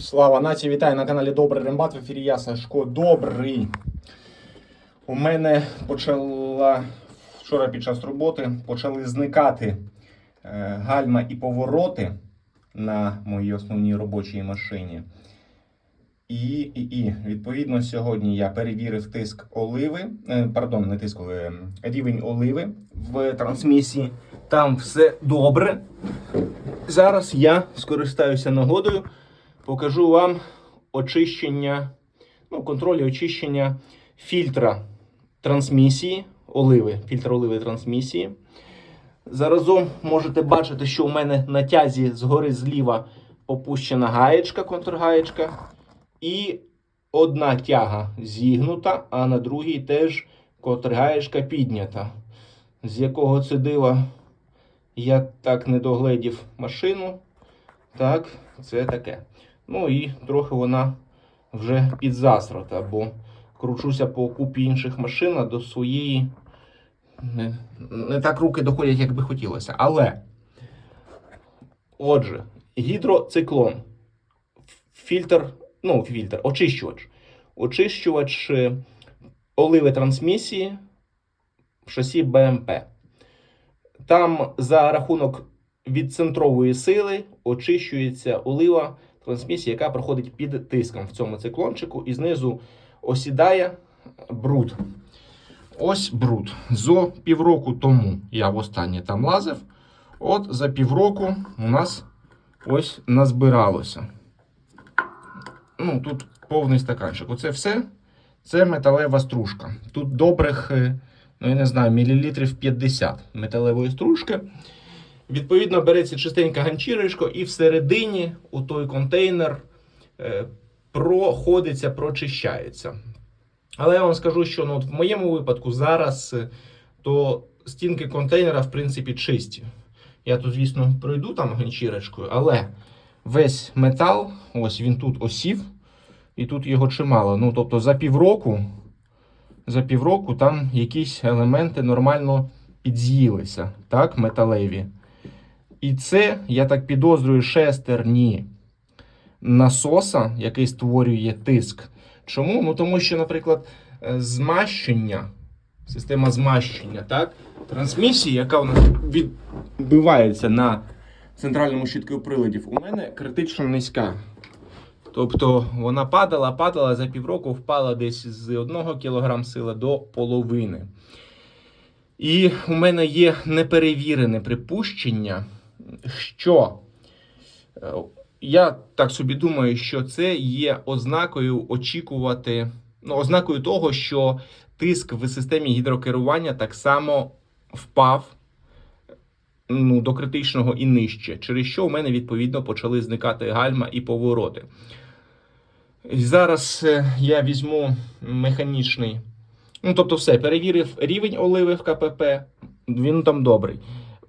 Слава нації, вітаю на каналі Добрий Рембат. В ефірі я Сашко Добрий. У мене почала вчора під час роботи почали зникати е, гальма і повороти на моїй основній робочій машині. І, і, і відповідно сьогодні я перевірив тиск оливи, е, пардон, не тиск ем, рівень оливи в трансмісії. Там все добре. Зараз я скористаюся нагодою, покажу вам очищення, ну, контроль і очищення фільтра трансмісії, оливи, фільтр оливи трансмісії. Заразом можете бачити, що у мене на тязі згори зліва опущена гаєчка, контргаєчка. І одна тяга зігнута, а на другій теж контргаєчка піднята. З якого це дива я так не догледів машину. Так, це таке. Ну і трохи вона вже підзасрата, бо кручуся по купі інших машин, а до своєї не, не так руки доходять, як би хотілося. Але, отже, гідроциклон, фільтр, ну, фільтр, очищувач. Очищувач е, оливи трансмісії в шасі БМП. Там за рахунок відцентрової сили очищується олива трансмісії, яка проходить під тиском в цьому циклончику, і знизу осідає бруд. Ось бруд. Зо півроку тому я востаннє там лазив. От за півроку у нас ось назбиралося. Ну, тут повний стаканчик. Оце все. Це металева стружка. Тут добрих, е, ну я не знаю, мілілітрів 50 металевої стружки. Відповідно, береться чистенька ганчірочка, і всередині у той контейнер е, проходиться, прочищається. Але я вам скажу, що ну, от в моєму випадку зараз е, то стінки контейнера, в принципі, чисті. Я тут, звісно, пройду там ганчірочкою, але весь метал, ось він тут осів, і тут його чимало. Ну, тобто за півроку, за півроку там якісь елементи нормально підз'їлися, так, металеві. І це, я так підозрюю, шестерні насоса, який створює тиск. Чому? Ну тому що, наприклад, е, змащення, система змащення, так, трансмісії, яка у нас відбивається на центральному щитку приладів, у мене критично низька. Тобто вона падала, падала за півроку, впала десь з 1 кг сили до половини. І у мене є неперевірене припущення, що е, я так собі думаю, що це є ознакою очікувати, ну, ознакою того, що тиск в системі гідрокерування так само впав ну, до критичного і нижче, через що у мене відповідно почали зникати гальма і повороти. Зараз е, я візьму механічний. Ну, тобто, все, перевірив рівень оливи в КПП, він там добрий.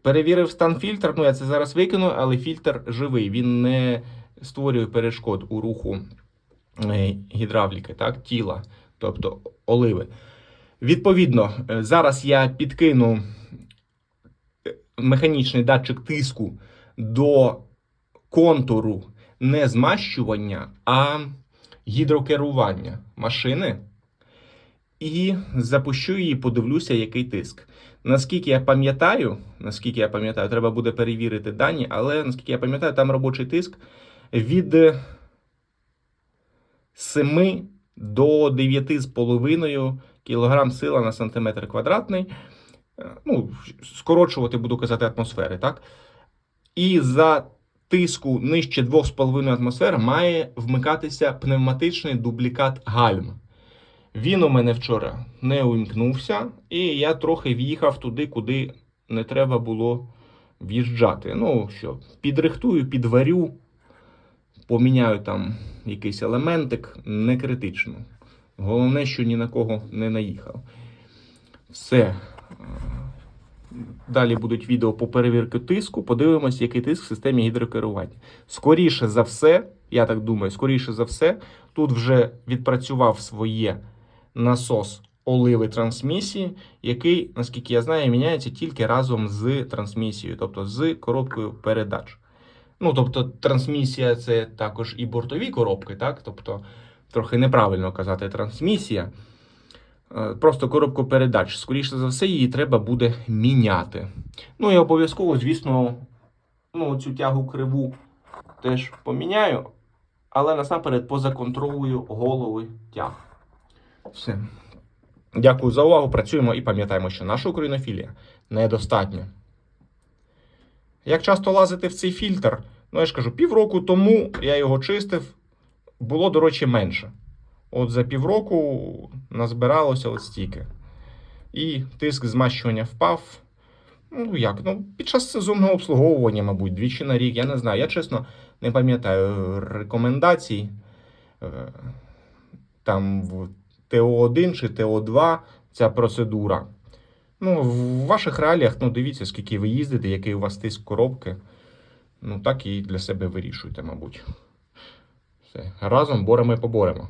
Перевірив стан фільтра, ну я це зараз викину, але фільтр живий, він не створює перешкод у руху е, гідравліки, так, тіла, тобто оливи. Відповідно, е, зараз я підкину е, механічний датчик тиску до контуру не змащування, а гідрокерування машини. І запущу її, подивлюся, який тиск. Наскільки я пам'ятаю, наскільки я пам'ятаю, треба буде перевірити дані, але наскільки я пам'ятаю, там робочий тиск від 7 до 9,5 кг сила на сантиметр квадратний. Ну, скорочувати, буду казати, атмосфери, так? І за тиску нижче 2,5 атмосфер має вмикатися пневматичний дублікат гальм. Він у мене вчора не увімкнувся, і я трохи в'їхав туди, куди не треба було в'їжджати. Ну що, підрихтую, підварю, поміняю там якийсь елементик, не критично. Головне, що ні на кого не наїхав. Все. Далі будуть відео по перевірки тиску. Подивимось, який тиск в системі гідрокерування. Скоріше за все, я так думаю, скоріше за все, тут вже відпрацював своє насос оливи трансмісії, який, наскільки я знаю, міняється тільки разом з трансмісією, тобто з коробкою передач. Ну, тобто, трансмісія це також і бортові коробки, так? Тобто, трохи неправильно казати трансмісія. Е, Просто коробку передач. Скоріше за все, її треба буде міняти. Ну і обов'язково, звісно, ну, цю тягу криву теж поміняю, але насамперед позаконтролюю голови тяг. Все. Дякую за увагу. Працюємо і пам'ятаємо, що наша українофілія недостатня. Як часто лазити в цей фільтр? Ну, я ж кажу, півроку тому я його чистив, було, до речі, менше. От за півроку назбиралося от стільки. І тиск змащування впав. Ну як? Ну, під час сезонного обслуговування, мабуть, двічі на рік. Я не знаю. Я чесно не пам'ятаю рекомендацій. Е, Там ТО1 чи ТО2 ця процедура. Ну, в ваших реаліях, ну, дивіться, скільки ви їздите, який у вас тиск коробки. Ну, так і для себе вирішуйте, мабуть. Все. Разом боремо і поборемо.